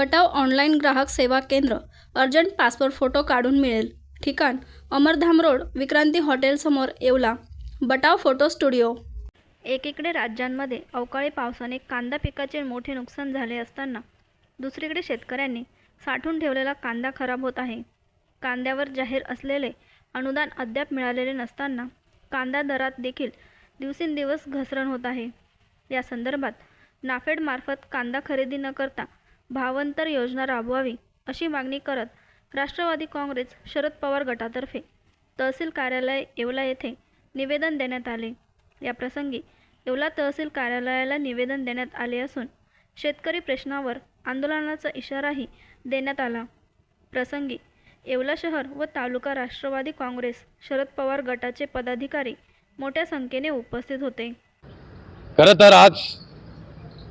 बटाव online ग्राहक सेवा केंद्र अर्जंट पासपोर्ट फोटो काढून मिळेल. ठिकाण अमरधाम रोड विक्रांती हॉटेलसमोर येवला. Batav photo studio. एकीकडे राज्यांमध्ये अवकाळी पावसाने कांदा पिकाचे मोठे नुकसान झाले असताना दुसरीकडे शेतकऱ्यांनी साठवून ठेवलेला कांदा खराब होत आहे. कांद्यावर जाहीर असलेले अनुदान अद्याप मिळालेले नसताना कांदा दरात देखील दिवसेंदिवस घसरण होत आहे. या संदर्भात नाफेडमार्फत कांदा खरेदी न करता भावांतर योजना राबवावी अशी मागणी करत राष्ट्रवादी काँग्रेस शरद पवार गटातर्फे तहसील कार्यालय येवला येथे निवेदन देण्यात आले. या प्रसंगी येवला तहसील कार्यालयाला निवेदन देण्यात आले असून शेतकरी प्रश्नावर आंदोलनाचा इशाराही देण्यात आला. प्रसंगी येवला शहर व तालुका राष्ट्रवादी काँग्रेस शरद पवार गटाचे पदाधिकारी मोठ्या संख्येने उपस्थित होते. खरं तर आज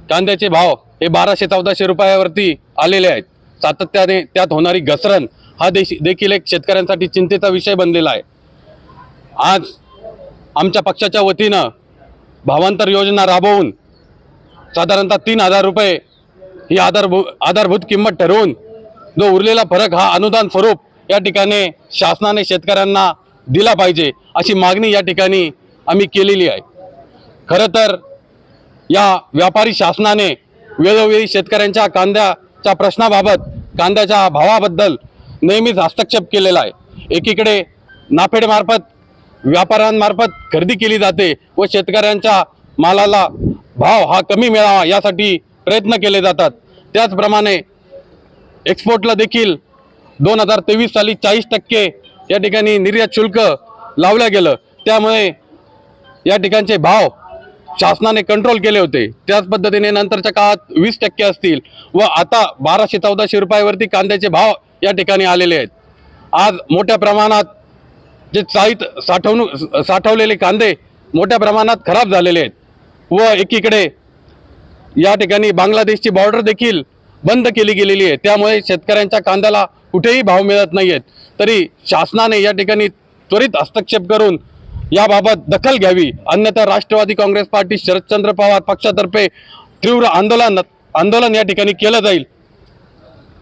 कांद्याचे भाव हे बाराशे चौदाशे रुपयावरती आलेले आहेत. सातत्याने त्यात होणारी घसरण हा देश देखील एक शेतकऱ्यांसाठी चिंतेचा विषय बनलेला आहे. आज आमच्या पक्षाच्या वतीनं भावांतर योजना राबवून साधारणतः तीन हजार रुपये ही आधारभू आधारभूत किंमत ठरवून जो उरलेला फरक हा अनुदान स्वरूप या ठिकाणी शासनाने शेतकऱ्यांना दिला पाहिजे अशी मागणी या ठिकाणी आम्ही केलेली आहे. खरं तर या व्यापारी शासनाने वेळोवेळी शेतकऱ्यांच्या कांद्याच्या प्रश्नाबाबत कांद्याच्या भावाबद्दल नेहमीच हस्तक्षेप केलेला आहे. एकीकडे नाफेडमार्फत व्यापाऱ्यांमार्फत खरेदी केली जाते व शेतकऱ्यांच्या मालाला भाव हा कमी मिळावा यासाठी प्रयत्न केले जातात. त्याचप्रमाणे एक्सपोर्टला देखील दोन हजार तेवीस साली चाळीस टक्के या ठिकाणी निर्यात शुल्क लावलं गेलं. त्यामुळे या ठिकाणचे भाव शासनाने कंट्रोल केले होते. त्याच पद्धतीने नंतरच्या काळात वीस टक्के असतील व आता बाराशे चौदाशे रुपयावरती कांद्याचे भाव या ठिकाणी आलेले आहेत. आज मोठ्या प्रमाणात जे साहित साठवणूक साठवलेले कांदे मोठ्या प्रमाणात खराब झालेले आहेत. व एकीकडे या ठिकाणी बांगलादेशची बॉर्डर देखील बंद केली गेलेली आहे. त्यामुळे शेतकऱ्यांच्या कांद्याला कुठेही भाव मिळत नाही आहेत तरी शासनाने या ठिकाणी त्वरित हस्तक्षेप करून याबाबत दखल घ्यावी. अन्यथा राष्ट्रवादी काँग्रेस पार्टी शरदचंद्र पवार पक्षातर्फे तीव्र आंदोलन आंदोलन या ठिकाणी केलं जाईल.